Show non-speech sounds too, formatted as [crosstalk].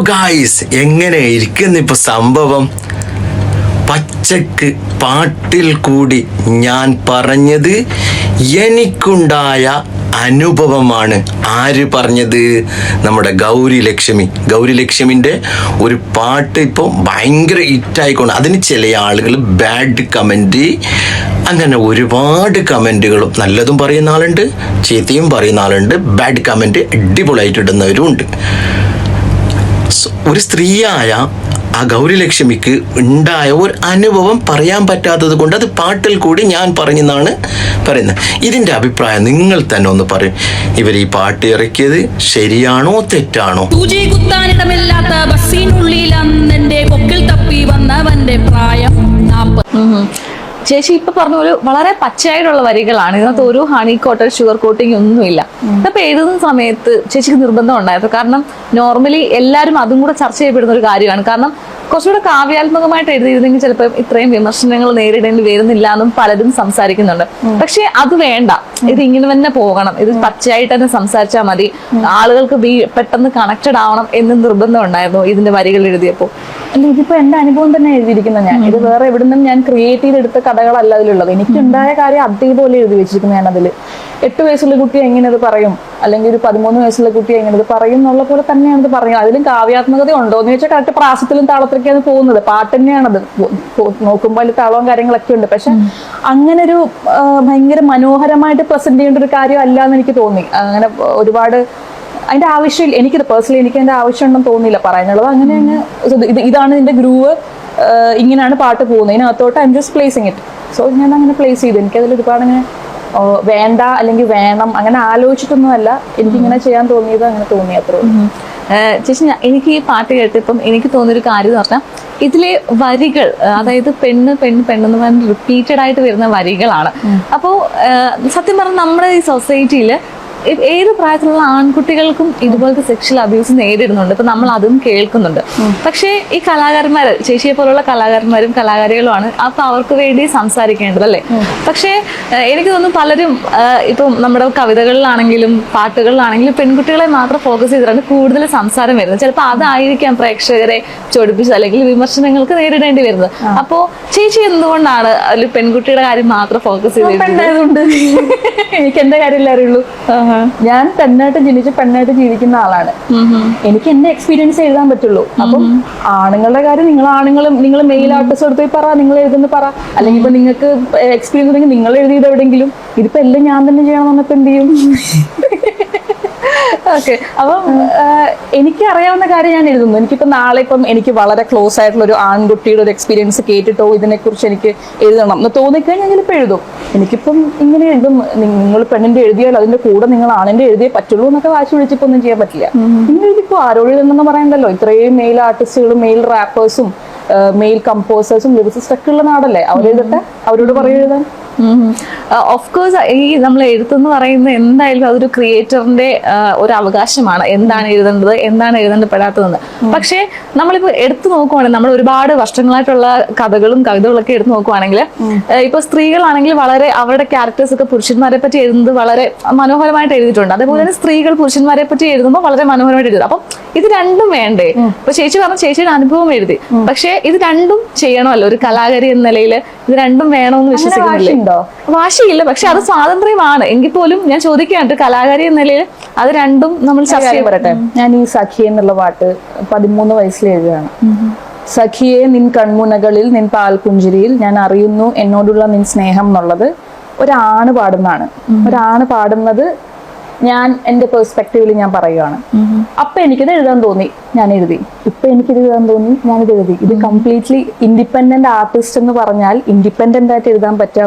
Guys എങ്ങനെ ഇരിക്കുന്നു ഇപ്പൊ സംഭവം? പച്ചക്ക് പാട്ടിൽ കൂടി ഞാൻ പറഞ്ഞത് എനിക്കുണ്ടായ അനുഭവമാണ്. ആര് പറഞ്ഞത്? നമ്മുടെ ഗൗരി ലക്ഷ്മി. ഗൗരി ലക്ഷ്മിന്റെ ഒരു പാട്ട് ഇപ്പോൾ ഭയങ്കര ഹിറ്റായിക്കൊണ്ട് അതിന് ചില ആളുകൾ ബാഡ് കമന്റ് അങ്ങനെ ഒരുപാട് കമന്റുകളും നല്ലതും പറയുന്ന ആളുണ്ട് ചീത്തയും പറയുന്ന ആളുണ്ട് ബാഡ് കമന്റ് അടിപൊളിയായിട്ട് ഇടുന്നവരും ഉണ്ട് സ- ഒരു സ്ത്രീയായ ആ ഗൗരിലക്ഷ്മിക്ക് ഉണ്ടായ ഒരു അനുഭവം പറയാൻ പറ്റാത്തത് കൊണ്ട് അത് പാട്ടിൽ കൂടി ഞാൻ പറഞ്ഞെന്നാണ് പറയുന്നത്. ഇതിന്റെ അഭിപ്രായം നിങ്ങൾ തന്നെ ഒന്ന് പറയും. ഇവർ ഈ പാട്ട് ഇറക്കിയത് ശരിയാണോ തെറ്റാണോ? കുത്താനിടമില്ലാത്ത ബസ്സിനുള്ളിൽ അന്നെന്റെ കൊക്കിൽ തപ്പി വന്നവന്റെ പ്രായം. ചേച്ചി ഇപ്പൊ പറഞ്ഞ പോലെ വളരെ പച്ചയായിട്ടുള്ള വരികളാണ്. ഇതിനകത്ത് ഒരു ഹണി കോട്ടർ ഷുഗർ കോട്ടിങ് ഒന്നുമില്ല. ഇപ്പൊ എഴുതുന്ന സമയത്ത് ചേച്ചിക്ക് നിർബന്ധം ഉണ്ടായിരുന്നു. കാരണം നോർമലി എല്ലാവരും അതും കൂടെ ചർച്ച ചെയ്യപ്പെടുന്ന ഒരു കാര്യമാണ്. കാരണം കുറച്ചുകൂടെ കാവ്യാത്മകമായിട്ട് എഴുതിയിരുന്നെങ്കിൽ ചിലപ്പോൾ ഇത്രയും വിമർശനങ്ങൾ നേരിടേണ്ടി വരുന്നില്ല എന്നും പലരും സംസാരിക്കുന്നുണ്ട്. പക്ഷെ അത് വേണ്ട. ഇത് ഇങ്ങനെ തന്നെ പോകണം. ഇത് പച്ചയായിട്ട് തന്നെ സംസാരിച്ചാൽ മതി. ആളുകൾക്ക് പെട്ടെന്ന് കണക്റ്റഡ് ആവണം എന്ന് നിർബന്ധം ഉണ്ടായിരുന്നു ഇതിന്റെ വരികൾ എഴുതിയപ്പോൾ അല്ല ഇതിപ്പോ എന്റെ അനുഭവം തന്നെ എഴുതിയിരിക്കുന്നത് ഞാൻ. ഇത് വേറെ എവിടെ നിന്നും ഞാൻ ക്രിയേറ്റ് ചെയ്തെടുത്ത കഥകളല്ല അതിലുള്ളത്. എനിക്കുണ്ടായ കാര്യം അതേപോലെ എഴുതി വെച്ചിരിക്കുന്നു ഞാൻ അതിൽ എട്ട് വയസ്സുള്ള കുട്ടി എങ്ങനെ അത് പറയും? അല്ലെങ്കിൽ ഒരു പതിമൂന്ന് വയസ്സുള്ള കുട്ടി എങ്ങനെ പറയും എന്നുള്ള പോലെ തന്നെയാണ് ഇത് പറയുന്നത്. അതിലും കാവ്യാത്മകത ഉണ്ടോ എന്ന് വെച്ചാൽ കറക്റ്റ് പ്രാസത്തിലും താളത്തിലൊക്കെയാണ് പോകുന്നത്. പാട്ട് തന്നെയാണത്. നോക്കുമ്പോൾ അതിൽ താളവും കാര്യങ്ങളൊക്കെ ഉണ്ട്. പക്ഷെ അങ്ങനെ ഒരു ഭയങ്കര മനോഹരമായിട്ട് പ്രസന്റ് ചെയ്യേണ്ട ഒരു കാര്യം അല്ല എന്ന് എനിക്ക് തോന്നി. അങ്ങനെ ഒരുപാട് അതിന്റെ ആവശ്യമില്ല. എനിക്കിത് പേഴ്സണലി എനിക്ക് അതിന്റെ ആവശ്യമുണ്ടെന്ന് തോന്നിയില്ല. പറയാനുള്ളത് അങ്ങനെ അങ്ങ് ഇത് ഇത് ഇതാണ് ഇതിന്റെ ഗ്രൂവ് ഇങ്ങനെയാണ് പാട്ട് പോകുന്നത്. ഇതിനകത്തോട്ട് I am just placing it so ഞാൻ അങ്ങനെ പ്ലേസ് ചെയ്തു. എനിക്കതിൽ ഒരുപാട് അങ്ങനെ വേണ്ട അല്ലെങ്കിൽ വേണം അങ്ങനെ ആലോചിച്ചിട്ടൊന്നുമല്ല. എനിക്കിങ്ങനെ ചെയ്യാൻ തോന്നിയത് അങ്ങനെ തോന്നി അത്രേ ചേച്ചി എനിക്ക് ഈ പാട്ട് കേട്ടിപ്പം എനിക്ക് തോന്നിയൊരു കാര്യം എന്ന് പറഞ്ഞാൽ ഇതിലെ വരികൾ അതായത് പെണ്ണ് പെണ്ണ് പെണ്ണെന്ന് പറഞ്ഞ് റിപ്പീറ്റഡ് ആയിട്ട് വരുന്ന വരികളാണ്. അപ്പോൾ സത്യം പറഞ്ഞാൽ നമ്മുടെ ഈ സൊസൈറ്റിയിൽ ഏത് പ്രായത്തിലുള്ള ആൺകുട്ടികൾക്കും ഇതുപോലത്തെ സെക്ഷൽ അബ്യൂസ് നേരിടുന്നുണ്ട്. ഇപ്പൊ നമ്മൾ അതും കേൾക്കുന്നുണ്ട്. പക്ഷേ ഈ കലാകാരന്മാർ ചേച്ചിയെ പോലുള്ള കലാകാരന്മാരും കലാകാരികളുമാണ് അപ്പൊ അവർക്ക് വേണ്ടി സംസാരിക്കേണ്ടത് അല്ലേ? പക്ഷേ എനിക്ക് തോന്നുന്നു പലരും ഇപ്പൊ നമ്മുടെ കവിതകളിലാണെങ്കിലും പാട്ടുകളിലാണെങ്കിലും പെൺകുട്ടികളെ മാത്രം ഫോക്കസ് ചെയ്തിട്ടാണ് കൂടുതൽ സംസാരം വരുന്നത്. ചിലപ്പോൾ അതായിരിക്കാം പ്രേക്ഷകരെ ചൊടിപ്പിച്ചത് അല്ലെങ്കിൽ വിമർശനങ്ങൾക്ക് നേരിടേണ്ടി വരുന്നത്. അപ്പോ ചേച്ചി എന്തുകൊണ്ടാണ് അതിൽ പെൺകുട്ടിയുടെ കാര്യം മാത്രം ഫോക്കസ് ചെയ്തിട്ടുണ്ട് [laughs] എനിക്ക് എന്റെ കാര്യമല്ലേ അറിയുള്ളൂ ഞാൻ പെണ്ണായിട്ട് ജനിച്ച് പെണ്ണായിട്ട് ജീവിക്കുന്ന ആളാണ്. എനിക്ക് എന്റെ എക്സ്പീരിയൻസ് എഴുതാൻ പറ്റുള്ളൂ. അപ്പം ആണുങ്ങളുടെ കാര്യം നിങ്ങൾ ആണുങ്ങളും നിങ്ങൾ മെയിൽ ആർട്ടിസ്റ്റ് എടുത്ത് പോയി പറ നിങ്ങൾ എഴുതുന്ന പറ. അല്ലെങ്കിൽ ഇപ്പൊ നിങ്ങൾക്ക് എക്സ്പീരിയൻസ് ഉണ്ടെങ്കിൽ നിങ്ങൾ എഴുതിയത് എവിടെയെങ്കിലും. ഇതിപ്പോ എല്ലാം ഞാൻ തന്നെ ചെയ്യണം എന്നപ്പോ എന്ത് ചെയ്യും? [laughs] ഓക്കെ അപ്പം എനിക്ക് അറിയാവുന്ന കാര്യം ഞാൻ എഴുതുന്നു. എനിക്കിപ്പോ നാളെ ഇപ്പം എനിക്ക് വളരെ ക്ലോസ് ആയിട്ടുള്ള ഒരു ആൺകുട്ടിയുടെ ഒരു എക്സ്പീരിയൻസ് കേട്ടിട്ടോ ഇതിനെക്കുറിച്ച് എനിക്ക് എഴുതണം എന്ന് തോന്നിക്കഴിഞ്ഞാൽ ഇപ്പൊ എഴുതും. എനിക്കിപ്പം ഇങ്ങനെ എഴുതും നിങ്ങൾ പെണ്ണിന്റെ എഴുതിയാൽ അതിന്റെ കൂടെ നിങ്ങൾ ആണിന്റെ എഴുതിയേ പറ്റുള്ളൂ എന്നൊക്കെ വാശി വിളിച്ചിപ്പോ ഒന്നും ചെയ്യാൻ പറ്റില്ല. നിങ്ങൾ ഇതിപ്പോ ആരോട് എഴുതുന്നെന്ന് പറയണ്ടല്ലോ ഇത്രയും മെയിൽ ആർട്ടിസ്റ്റുകളും മെയിൽ റാപ്പേഴ്സും മെയിൽ കമ്പോസേഴ്സും ലിറിസിസ്റ്റ് ഒക്കെ ഉള്ള നാടല്ലേ? അവരെഴുതട്ടെ? അവരോട് പറയൂ എഴുതാൻ. ഓഫ് കോഴ്സ് ഈ നമ്മൾ എഴുത്തെന്ന് പറയുന്നത് എന്തായാലും അതൊരു ക്രിയേറ്ററിന്റെ ഒരു അവകാശമാണ്. എന്താണ് എഴുതേണ്ടത് എന്താണ് എഴുതേണ്ടപ്പെടാത്തതെന്ന്. പക്ഷേ നമ്മളിപ്പോ എടുത്തു നോക്കുവാണെങ്കിൽ നമ്മൾ ഒരുപാട് വർഷങ്ങളായിട്ടുള്ള കഥകളും കവിതകളൊക്കെ എടുത്തു നോക്കുവാണെങ്കിൽ ഇപ്പൊ സ്ത്രീകളാണെങ്കിൽ വളരെ അവരുടെ ക്യാരക്ടേഴ്സ് ഒക്കെ പുരുഷന്മാരെ പറ്റി എഴുതുന്നത് വളരെ മനോഹരമായിട്ട് എഴുതിയിട്ടുണ്ട്. അതേപോലെ തന്നെ സ്ത്രീകൾ പുരുഷന്മാരെ പറ്റി എഴുതുമ്പോൾ വളരെ മനോഹരമായിട്ട് എഴുതും. അപ്പം ഇത് രണ്ടും വേണ്ടേ? ഇപ്പൊ ചേച്ചി പറഞ്ഞ ചേച്ചിയുടെ അനുഭവം എഴുതി. പക്ഷേ ഇത് രണ്ടും ചെയ്യണമല്ലോ. ഒരു കലാകാരി എന്ന നിലയിൽ ഇത് രണ്ടും വേണമെന്ന് വിശ്വസിക്കുന്നില്ലേ? വാശിയുണ്ടോ? വാശിയില്ല പക്ഷെ അത് സ്വാതന്ത്ര്യമാണ്. എങ്കിൽ പോലും ഞാൻ ചോദിക്കുകയാണ് കലാകാരി എന്ന നിലയിൽ അത് രണ്ടും നമ്മൾ ചർച്ച പറയട്ടെ. ഞാൻ ഈ സഖി എന്നുള്ള പാട്ട് പതിമൂന്ന് വയസ്സിൽ എഴുതുകയാണ്. സഖിയെ നിൻ കൺമുനകളിൽ നിൻ പാൽപുഞ്ചിരിയിൽ ഞാൻ അറിയുന്നു എന്നോടുള്ള നിൻ സ്നേഹം എന്നുള്ളത് ഒരാണ് പാടുന്നതാണ്. ഒരാണ് പാടുന്നത് ഞാൻ എന്റെ പെർസ്പെക്റ്റീവിൽ ഞാൻ പറയുകയാണ് അപ്പൊ എനിക്കിത് എഴുതാൻ തോന്നി. ഞാൻ എഴുതി. ഇപ്പൊ എനിക്കിത് എഴുതാൻ തോന്നി. ഞാനിത് എഴുതി. ഇത് കംപ്ലീറ്റ്ലി ഇൻഡിപെൻഡന്റ് ആർട്ടിസ്റ്റ് എന്ന് പറഞ്ഞാൽ ഇൻഡിപെൻഡന്റ് ആയിട്ട് എഴുതാൻ പറ്റുക